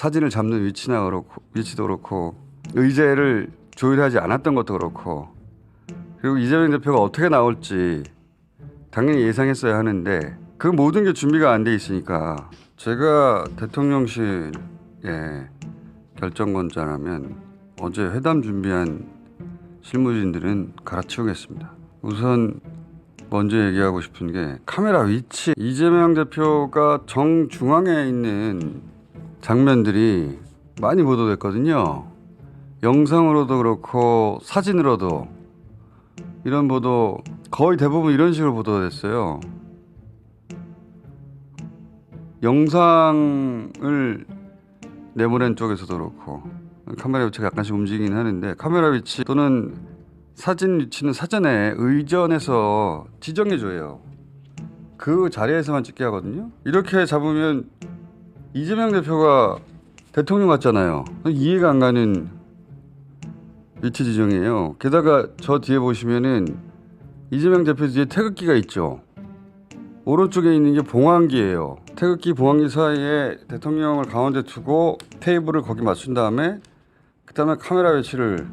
사진을 잡는 위치나 그렇고 위치도 그렇고 의제를 조율하지 않았던 것도 그렇고 그리고 이재명 대표가 어떻게 나올지 당연히 예상했어야 하는데 그 모든 게 준비가 안 돼 있으니까 제가 대통령실의 결정권자라면 어제 회담 준비한 실무진들은 갈아치우겠습니다. 우선 먼저 얘기하고 싶은 게 카메라 위치 이재명 대표가 정중앙에 있는 장면들이 많이 보도됐거든요. 영상으로도 그렇고 사진으로도 이런 보도 거의 대부분 이런 식으로 보도됐어요. 영상을 내보낸 쪽에서도 그렇고 카메라 위치가 약간씩 움직이긴 하는데 카메라 위치 또는 사진 위치는 사전에 의전해서 지정해 줘요. 그 자리에서만 찍게 하거든요. 이렇게 잡으면 이재명 대표가 대통령 같잖아요. 이해가 안 가는 위치 지정이에요. 게다가 저 뒤에 보시면은 이재명 대표 뒤에 태극기가 있죠. 오른쪽에 있는 게 봉황기예요. 태극기 봉황기 사이에 대통령을 가운데 두고 테이블을 거기 맞춘 다음에 그다음에 카메라 위치를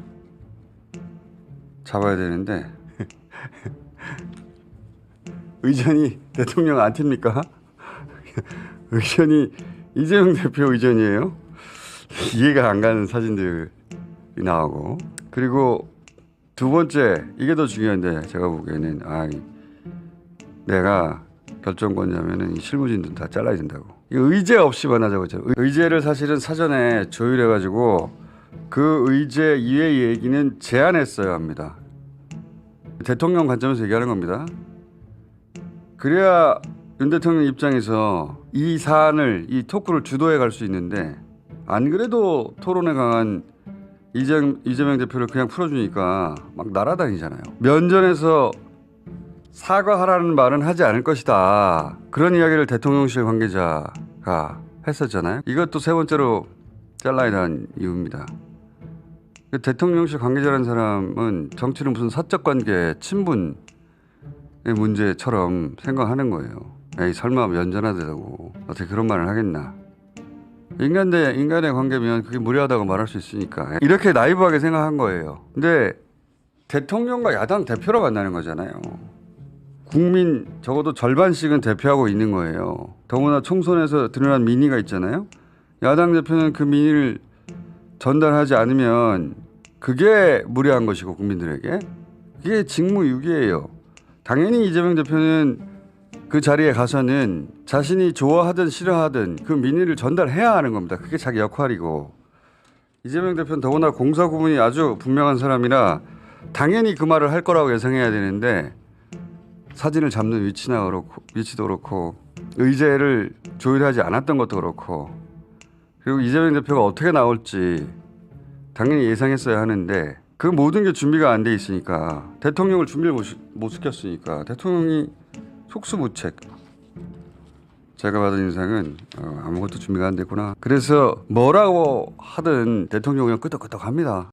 잡아야 되는데 의전이 대통령 안 튑니까? 의전이 이재명 대표 의전이에요. 이해가 안 가는 사진들이 나오고 그리고 두 번째 이게 더 중요한데 제가 보기에는 아 내가 결정권자면은 이 실무진들 다 잘라야 된다고. 이 의제 없이만 하자고 했잖아요. 의제를 사실은 사전에 조율해 가지고 그 의제 이외의 얘기는 제한했어야 합니다. 대통령 관점에서 얘기하는 겁니다. 그래야 윤 대통령 입장에서 이 사안을 이 토크를 주도해 갈 수 있는데 안 그래도 토론에 강한 이재명, 이재명 대표를 그냥 풀어주니까 막 날아다니잖아요. 면전에서 사과하라는 말은 하지 않을 것이다. 그런 이야기를 대통령실 관계자가 했었잖아요. 이것도 세 번째로 잘라야 하는 이유입니다. 그 대통령실 관계자라는 사람은 정치는 무슨 사적 관계, 친분의 문제처럼 생각하는 거예요. 에이, 설마 면전하다고 어떻게 그런 말을 하겠나. 인간 대 인간의 관계면 그게 무례하다고 말할 수 있으니까 이렇게 나이브하게 생각한 거예요. 근데 대통령과 야당 대표로 만나는 거잖아요. 국민 적어도 절반씩은 대표하고 있는 거예요. 더구나 총선에서 드러난 민의가 있잖아요. 야당 대표는 그 민의를 전달하지 않으면 그게 무례한 것이고 국민들에게 그게 직무유기예요. 당연히 이재명 대표는 그 자리에 가서는 자신이 좋아하든 싫어하든 그 민의를 전달해야 하는 겁니다. 그게 자기 역할이고 이재명 대표는 더구나 공사 구분이 아주 분명한 사람이라 당연히 그 말을 할 거라고 예상해야 되는데 사진을 잡는 위치나 그렇고 위치도 그렇고 의제를 조율하지 않았던 것도 그렇고 그리고 이재명 대표가 어떻게 나올지 당연히 예상했어야 하는데 그 모든 게 준비가 안 돼 있으니까 대통령을 준비를 못, 시켰으니까 대통령이 속수무책. 제가 받은 인상은 어, 아무것도 준비가 안 됐구나. 그래서 뭐라고 하든 대통령은 끄덕끄덕합니다